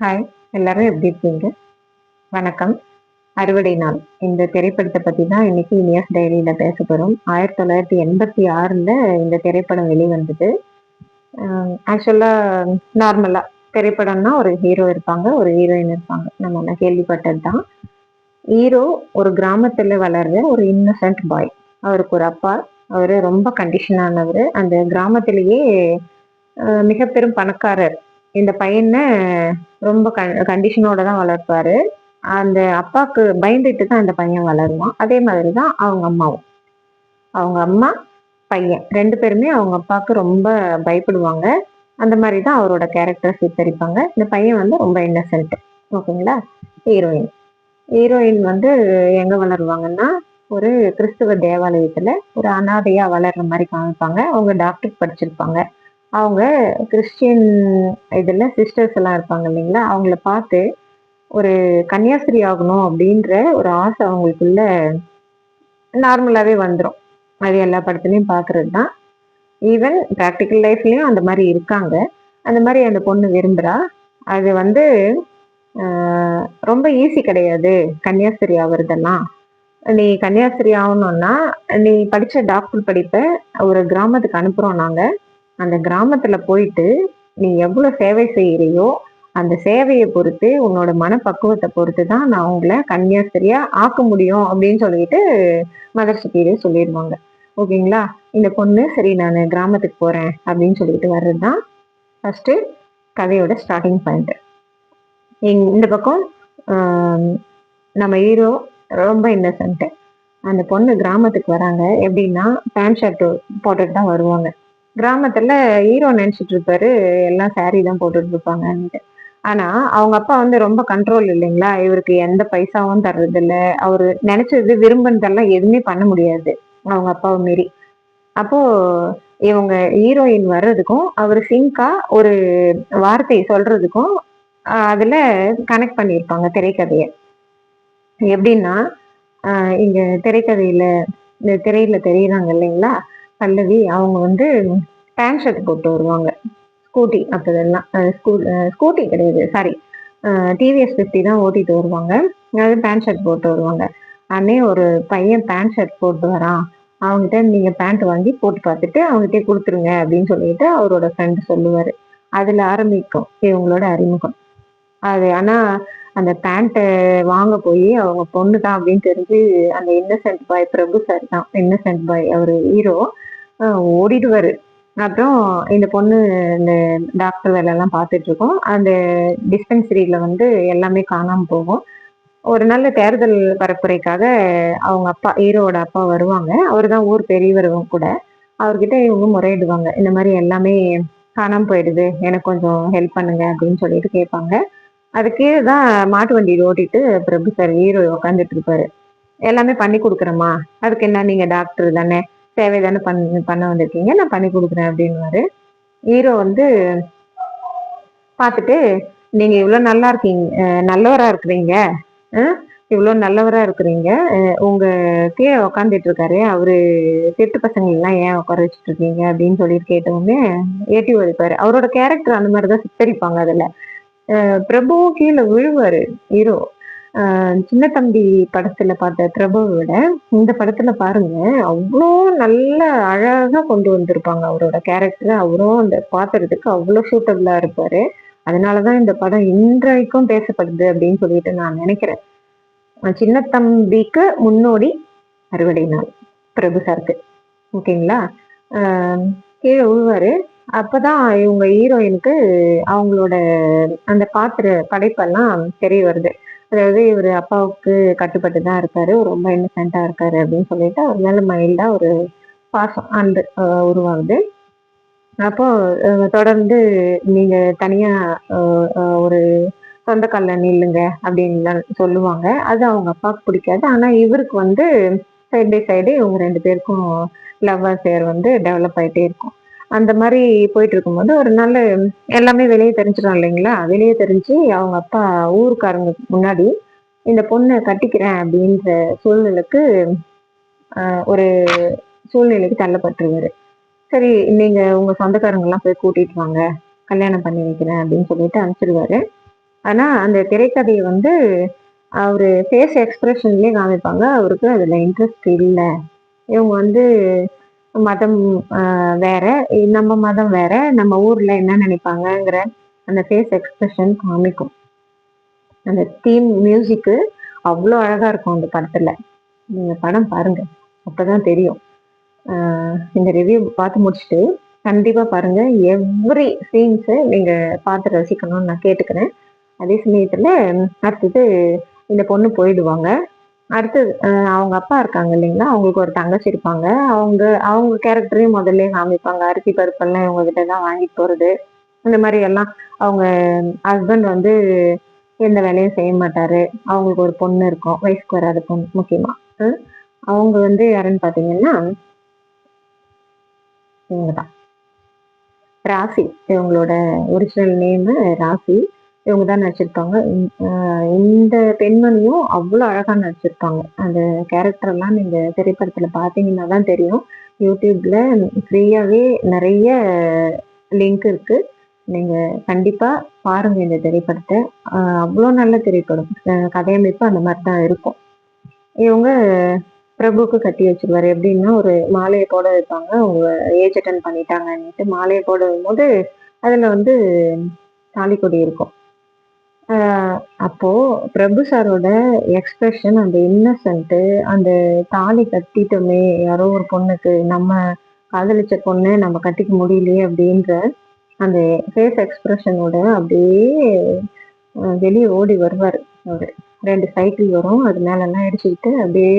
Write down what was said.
Hi எல்லாரும் எப்படி இருக்கீங்க? வணக்கம். அறுவடை நாள். இந்த திரைப்படத்தை பற்றி தான் இன்னைக்கு இனியாஸ் டைரியில் பேச போகிறோம் ஆயிரத்தி தொள்ளாயிரத்தி எண்பத்தி ஆறில் இந்த திரைப்படம் வெளிவந்தது. ஆக்சுவலாக நார்மலாக திரைப்படம்னா ஒரு ஹீரோ இருப்பாங்க ஒரு ஹீரோயின் இருப்பாங்க. நம்ம கேள்விப்பட்டது தான். ஹீரோ ஒரு கிராமத்தில் வளர்ற ஒரு இன்னசென்ட் பாய் அவருக்கு ஒரு அப்பா. அவர் ரொம்ப கண்டிஷனானவர் அந்த கிராமத்திலேயே மிக பெரும் பணக்காரர். இந்த பையனை ரொம்ப கண்டிஷனோட தான் வளர்ப்பாரு. அந்த அப்பாவுக்கு பயந்துட்டு தான் அந்த பையன் வளருவான். அதே மாதிரி தான் அவங்க அம்மாவும். அவங்க அம்மா பையன். ரெண்டு பேருமே அவங்க அப்பாவுக்கு ரொம்ப பயப்படுவாங்க. அந்த மாதிரி தான் அவரோட கேரக்டர் சித்தரிப்பாங்க. இந்த பையன் வந்து ரொம்ப இன்னசென்ட் ஓகேங்களா? ஹீரோயின் ஹீரோயின் வந்து எங்க வளருவாங்கன்னா ஒரு கிறிஸ்துவ தேவாலயத்துல ஒரு அனாதையா வளர்ற மாதிரி காமிப்பாங்க. அவங்க டாக்டர் படிச்சிருப்பாங்க. அவங்க கிறிஸ்டியன் இதில் சிஸ்டர்ஸ் எல்லாம் இருப்பாங்க இல்லைங்களா? அவங்கள பார்த்து ஒரு கன்னியாஸ்திரி ஆகணும் அப்படின்ற ஒரு ஆசை அவங்களுக்குள்ள நார்மலாகவே வந்துடும் அது எல்லா படத்துலையும் பார்க்குறது தான் ஈவன் ப்ராக்டிக்கல் லைஃப்லேயும் அந்த மாதிரி இருக்காங்க. அந்த மாதிரி அந்த பொண்ணு விரும்புகிறா அது வந்து ரொம்ப ஈஸி கிடையாது. கன்னியாஸ்திரி ஆகுறதெல்லாம். நீ கன்னியாஸ்திரி ஆகணும்னா நீ படித்த டாக்டர் படிப்பை ஒரு கிராமத்துக்கு அனுப்புகிறோம் நாங்கள் அந்த கிராமத்துல போயிட்டு நீ எவ்வளவு சேவை செய்யறியோ அந்த சேவையை பொறுத்து உன்னோட மனப்பக்குவத்தை பொறுத்து தான் நான் உங்களை கன்னியாஸ்திரியா ஆக்க முடியும் அப்படின்னு சொல்லிட்டு மதர் சுப்பீரியர் சொல்லிடுவாங்க ஓகேங்களா? இந்த பொண்ணு சரி நான் கிராமத்துக்கு போறேன் அப்படின்னு சொல்லிட்டு வர்றது தான் ஃபர்ஸ்ட் கதையோட ஸ்டார்டிங் பாயிண்ட் இந்த பக்கம் நம்ம ஹீரோ ரொம்ப இன்னசென்ட்டு அந்த பொண்ணு கிராமத்துக்கு வராங்க. எப்படின்னா பேண்ட் ஷர்ட் போட்டுட்டு தான் வருவாங்க. கிராமத்துல ஹீரோ நினைச்சிட்டு இருப்பாரு எல்லாம் சாரி தான் போட்டுட்டு இருப்பாங்கன்ட்டு ஆனா அவங்க அப்பா வந்து ரொம்ப கண்ட்ரோல் இல்லைங்களா? இவருக்கு எந்த பைசாவும் தர்றது இல்ல அவரு நினைச்சது விரும்பினதெல்லாம் எதுவுமே பண்ண முடியாது. அவங்க அப்பாவை மீறி. அப்போ இவங்க ஹீரோயின் வர்றதுக்கும் அவர் சிங்கா ஒரு வார்த்தை சொல்றதுக்கும் அதுல கனெக்ட் பண்ணியிருப்பாங்க திரைக்கதைய. எப்படின்னா இங்க திரைக்கதையில இந்த திரையில தெரியுறாங்க இல்லைங்களா? பல்லவி அவங்க வந்து பேண்ட் ஷர்ட் போட்டு வருவாங்க. ஸ்கூட்டி அப்போதெல்லாம். ஸ்கூ ஸ்கூட்டி கிடையாது. சாரி டிவிஎஸ் ஃபிஃப்டி தான் ஓட்டிட்டு வருவாங்க. அதாவது பேண்ட் ஷர்ட் போட்டு வருவாங்க. அன்னே ஒரு பையன் பேண்ட் ஷர்ட் போட்டு வரான். அவங்ககிட்ட நீங்க பேண்ட் வாங்கி போட்டு பார்த்துட்டு அவங்ககிட்ட கொடுத்துருங்க அப்படின்னு சொல்லிட்டு அவரோட ஃப்ரெண்டு சொல்லுவாரு. அதுல ஆரம்பிக்கும். இவங்களோட அறிமுகம். அது ஆனா அந்த பேண்ட்டை வாங்க போய் அவங்க பொண்ணு தான் அப்படின்னு தெரிஞ்சு அந்த இன்னசென்ட் பாய் பிரபு சார் தான். இன்னசென்ட் பாய் அவர் ஹீரோ ஓடிடுவார். அப்புறம் இந்த பொண்ணு இந்த டாக்டர் வேலையெல்லாம் பார்த்துட்டு இருக்கோம் அந்த டிஸ்பென்சரியில் வந்து எல்லாமே காணாமல் போகும். ஒரு நல்ல தேர்தல் பரப்புரைக்காக அவங்க அப்பா ஹீரோவோட அப்பா வருவாங்க. அவர் தான் ஊர் பெரியவரும் கூட. அவர்கிட்ட இவங்க முறையிடுவாங்க. இந்த மாதிரி எல்லாமே காணாம போயிடுது. எனக்கு கொஞ்சம் ஹெல்ப் பண்ணுங்க அப்படின்னு சொல்லிட்டு கேட்பாங்க. அதுக்கே தான் மாட்டு வண்டி ஓட்டிட்டு பிரபு சார் ஹீரோ உட்காந்துட்டு இருப்பாரு? எல்லாமே பண்ணி கொடுக்குறேம்மா. அதுக்கு என்ன நீங்க டாக்டர் தானே? சேவை தானே பண்ண பண்ண வந்திருக்கீங்க? நான் பண்ணி கொடுக்குறேன் அப்படின்வாரு ஹீரோ வந்து பார்த்துட்டு நீங்க இவ்வளோ நல்லா இருக்கீங்க நல்லவராக இருக்கிறீங்க இவ்வளோ நல்லவராக இருக்கிறீங்க உங்கள் கீழே உக்காந்துட்டு இருக்காரு. அவரு திட்டு பசங்களெல்லாம் ஏன் உட்கார வச்சுட்டு இருக்கீங்க? அப்படின்னு சொல்லிட்டு கேட்டவுடனே ஏட்டி ஒழிப்பாரு அவரோட கேரக்டர் அந்த மாதிரி தான் சித்தரிப்பாங்க அதில். பிரபுவும் கீழே விழுவாரு. ஹீரோ சின்ன தம்பி படத்துல பார்த்த பிரபுவை விட இந்த படத்துல பாருங்க அவ்வளோ நல்ல அழகா கொண்டு வந்திருப்பாங்க அவரோட கேரக்டர் அவரும் அந்த பாத்துறதுக்கு அவ்வளோ சூட்டபிளா இருப்பாரு. அதனாலதான் இந்த படம் இன்றைக்கும் பேசப்படுது அப்படின்னு சொல்லிட்டு நான் நினைக்கிறேன். சின்ன தம்பிக்கு முன்னோடி அறுவடை நாள் பிரபு சாருக்கு ஓகேங்களா? கீழே உழுவாரு அப்பதான் இவங்க ஹீரோயினுக்கு அவங்களோட அந்த பாத்திர படைப்பெல்லாம் தெரிய வருது. அதாவது இவர் அப்பாவுக்கு கட்டுப்பட்டு தான் இருக்காரு ரொம்ப இன்னசென்ட்டா இருக்காரு அப்படின்னு சொல்லிட்டு அவர் மேல மைல்டா ஒரு பாசம் அன்பு உருவாகுது. அப்போ தொடர்ந்து நீங்க தனியா ஒரு சொந்த கல்ல நில்லுங்க அப்படின்னு சொல்லுவாங்க. அது அவங்க அப்பாவுக்கு பிடிக்காது. ஆனா இவருக்கு வந்து சைட் பை சைடு இவங்க ரெண்டு பேருக்கும் லவ் அஃபேர் வந்து டெவலப் ஆயிட்டே இருக்கும். அந்த மாதிரி போயிட்டு இருக்கும்போது ஒரு நாள் எல்லாமே வெளியே தெரிஞ்சிடும் இல்லைங்களா? வெளியே தெரிஞ்சு அவங்க அப்பா ஊருக்காரங்க முன்னாடி இந்த பொண்ணை கட்டிக்கிறேன் அப்படின்ற சூழ்நிலைக்கு ஒரு சூழ்நிலைக்கு தள்ளப்பட்டுருவாரு. சரி நீங்க உங்க சொந்தக்காரங்கெல்லாம் போய் கூட்டிட்டு வாங்க கல்யாணம் பண்ணி வைக்கிறேன் அப்படின்னு சொல்லிட்டு அனுப்பிச்சிடுவாரு ஆனா அந்த திரைக்கதையை வந்து அவரு ஃபேஸ் எக்ஸ்பிரஷன்லயே காமிப்பாங்க. அவருக்கு அதுல இன்ட்ரெஸ்ட் இல்லை. இவங்க வந்து மதம் வேற. நம்ம மதம் வேற. நம்ம ஊர்ல என்ன நினைப்பாங்கங்கிற அந்த ஃபேஸ் எக்ஸ்பிரஷன் காமிக்கும். அந்த தீம் மியூசிக்கு அவ்வளோ அழகா இருக்கும் அந்த படத்துல. நீங்க படம் பாருங்க. அப்பதான் தெரியும். இந்த ரிவ்யூ பார்த்து முடிச்சுட்டு கண்டிப்பா பாருங்க. எவ்ரி சீன்ஸை நீங்க பார்த்து ரசிக்கணும்னு நான் கேட்டுக்கிறேன். அதே சமயத்துல அடுத்தது இந்த பொண்ணு போயிடுவாங்க. அடுத்தது அவங்க அப்பா இருக்காங்க இல்லைங்களா? அவங்களுக்கு ஒரு தங்கச்சி இருப்பாங்க. அவங்க அவங்க கேரக்டரையும் முதல்ல காமிப்பாங்க. அரிசி பருப்பெல்லாம் இவங்க கிட்ட தான் வாங்கிட்டு போறது. இந்த மாதிரி எல்லாம் அவங்க ஹஸ்பண்ட் வந்து எந்த வேலையும் செய்ய மாட்டாரு. அவங்களுக்கு ஒரு பொண்ணு இருக்கும். வயசுக்கு வராத பொண்ணு முக்கியமா. அவங்க வந்து யாருன்னு பாத்தீங்கன்னா இவங்க தான். ராசி. இவங்களோட ஒரிஜினல் நேமு ராசி. இவங்க தான் நடிச்சிருப்பாங்க இந்த- பெண்மணியும் அவ்வளோ அழகாக நடிச்சிருப்பாங்க அந்த கேரக்டர்லாம் நீங்கள் திரைப்படத்தில் பார்த்தீங்கன்னா தான் தெரியும். யூடியூப்பில் ஃப்ரீயாகவே நிறைய லிங்க் இருக்குது நீங்கள் கண்டிப்பாக பாருங்க இந்த திரைப்படத்தை. அவ்வளோ நல்ல திரைப்படம். கதையமைப்பு அந்த மாதிரி தான் இருக்கும். இவங்க பிரபுக்கு கட்டி வச்சிருவாரு. எப்படின்னா ஒரு மாலையை போட வைப்பாங்க. அவங்க ஏஜ் அட்டன் பண்ணிட்டாங்கன்னுட்டு மாலையை போட வைக்கும்போது அதில் வந்து தாலிக்கொடி இருக்கும். அப்போ பிரபு சாரோட எக்ஸ்பிரஷன் அந்த இன்னசென்ட்டு அந்த தாலி கட்டிட்டோமே யாரோ ஒரு பொண்ணுக்கு நம்ம காதலிச்ச பொண்ணு நம்ம கட்டிக்க முடியலையே அப்படின்ற அந்த ஃபேஸ் எக்ஸ்பிரஷனோட அப்படியே வெளியே ஓடி வருவார் அவர். ரெண்டு சைக்கிள் வரும் அது மேலெல்லாம் அடிச்சுக்கிட்டு அப்படியே